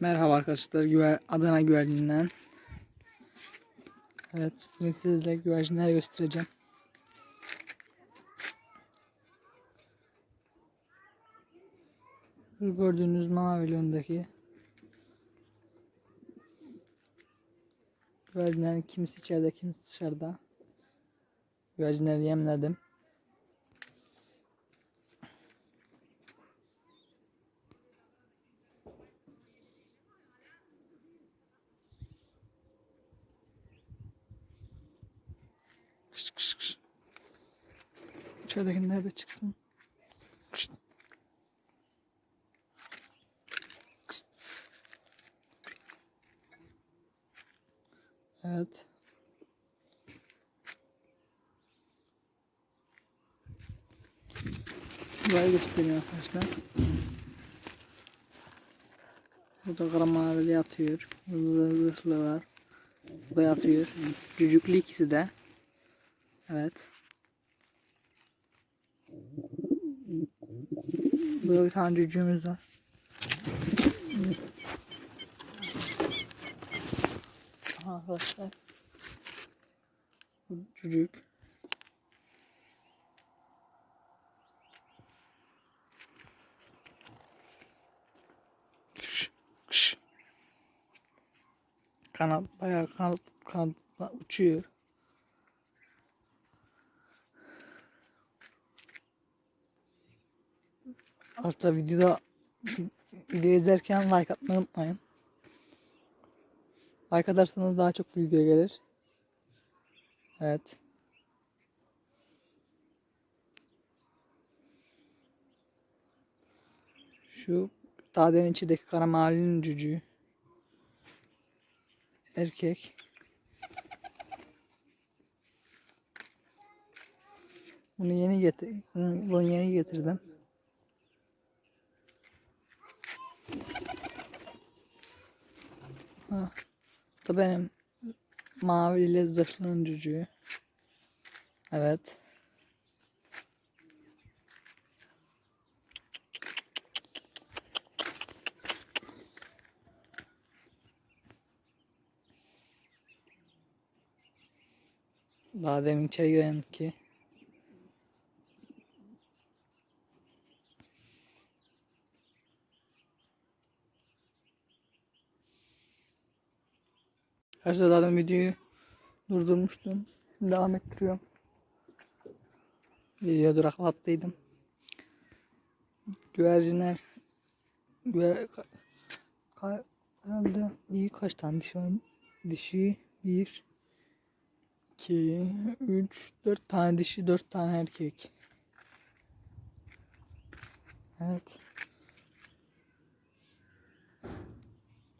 Merhaba arkadaşlar. Güver Adana güvercinden. Evet, bugün sizlerle güvercinler göstereceğim. Gördüğünüz mavi öndeki güvercinlerin kimisi içeride, kimisi dışarıda. Güvercinleri yemledim. Kış kış kış. İçeridekiler de çıksın. Kış. Kış. Evet. Burayı göstereyim arkadaşlar. Burada kara mavili yatıyor. Zırhlı var. Bu da yatıyor. Cücüklü ikisi de. Evet. Burada bir tane cücüğümüz var. Aha arkadaşlar. Cücük. Kanat bayağı kanat kanatla uçuyor. Artık videoda video izlerken like atmayı unutmayın. Like atarsanız daha çok video gelir. Evet. Şu daha demin içindeki kara mavinin cücüğü. Erkek. Bunu yeni getir, bunu yeni getirdim. Ha. Bu da benim maviyle zırhlının cücüğü. Evet. Daha demin içeri giren ki. Arkadaşlar zaten videoyu durdurmuştum. Şimdi devam ettiriyorum. Video duraklattıydım. Güvercinler güver, ka, ka, herhalde bir kaç tane dişi var? Dişi bir 2 3 4 tane dişi 4 tane erkek. Evet.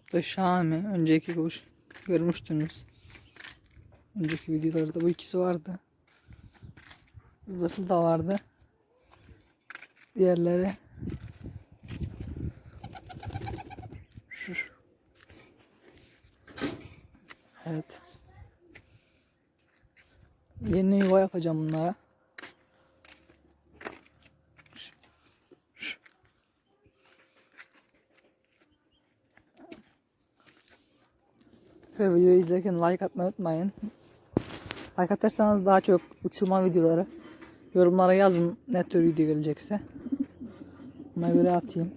Bu da Şami. Önceki kuş görmüştünüz. Önceki videolarda bu ikisi vardı. Zırhlı da vardı. Diğerleri. Evet. Yeni yuva yapacağım bunlara. Ve videoyu izlerken like atmayı unutmayın. Like atarsanız daha çok uçurma videoları yorumlara yazın ne tür video gelecekse. Ona göre atayım.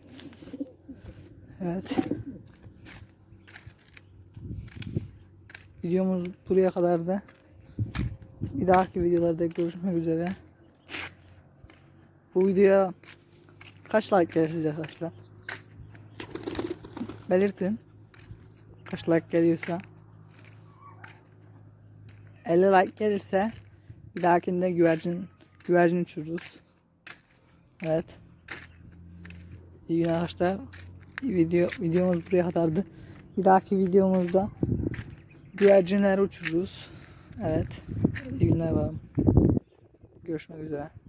Evet. Videomuz buraya kadar da. Bir dahaki videolarda görüşmek üzere. Bu videoya kaç like gelir sizce arkadaşlar? Belirtin. Kaç like geliyorsa. 50 like gelirse bir dahakinde güvercin güvercin uçururuz. Evet. İyi günler arkadaşlar. Video videomuz buraya kadardı. Bir dahaki videomuzda güvercinler uçururuz. Evet. İyi günler var. Görüşmek üzere.